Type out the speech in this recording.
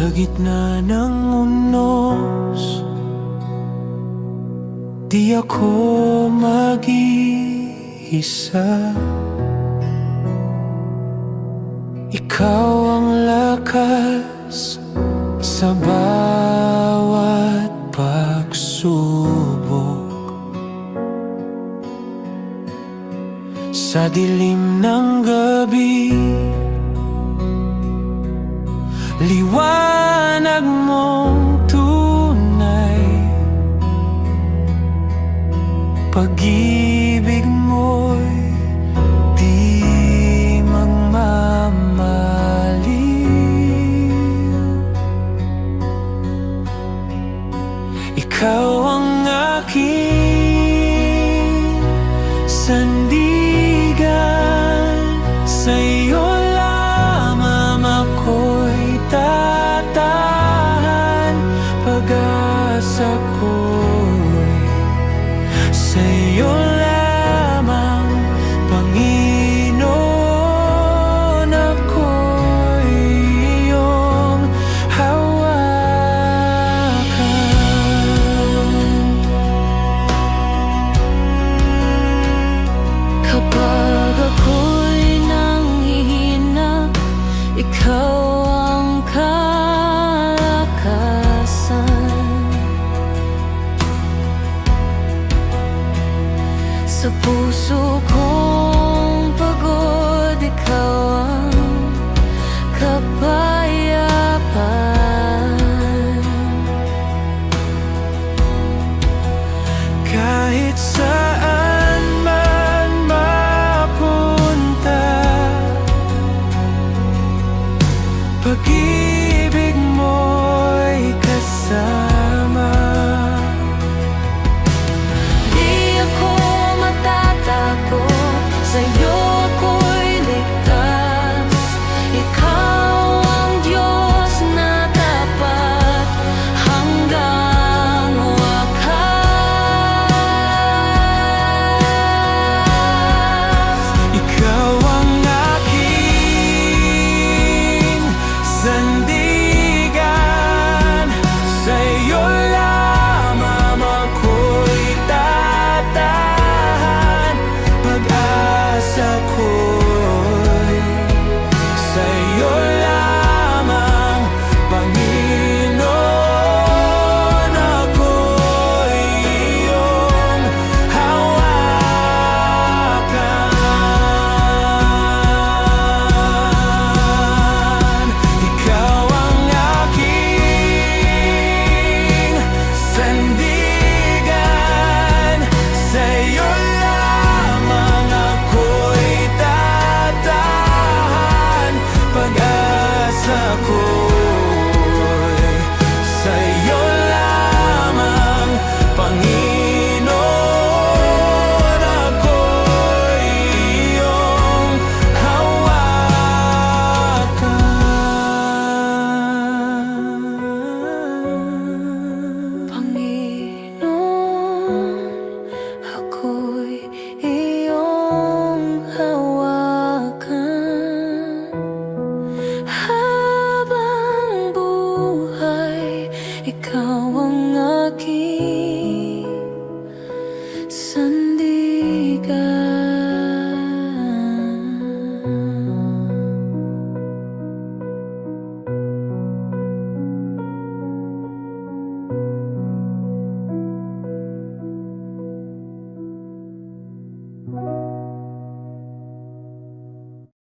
Sa gitna ng unos Di ako mag-iisa. Ikaw ang lakas Sa bawat pagsubok. Sa dilim ng gabi pag-ibig mo'y di magmamali Ikaw ang aking sanay Sa kong pagod Ikaw ang kapag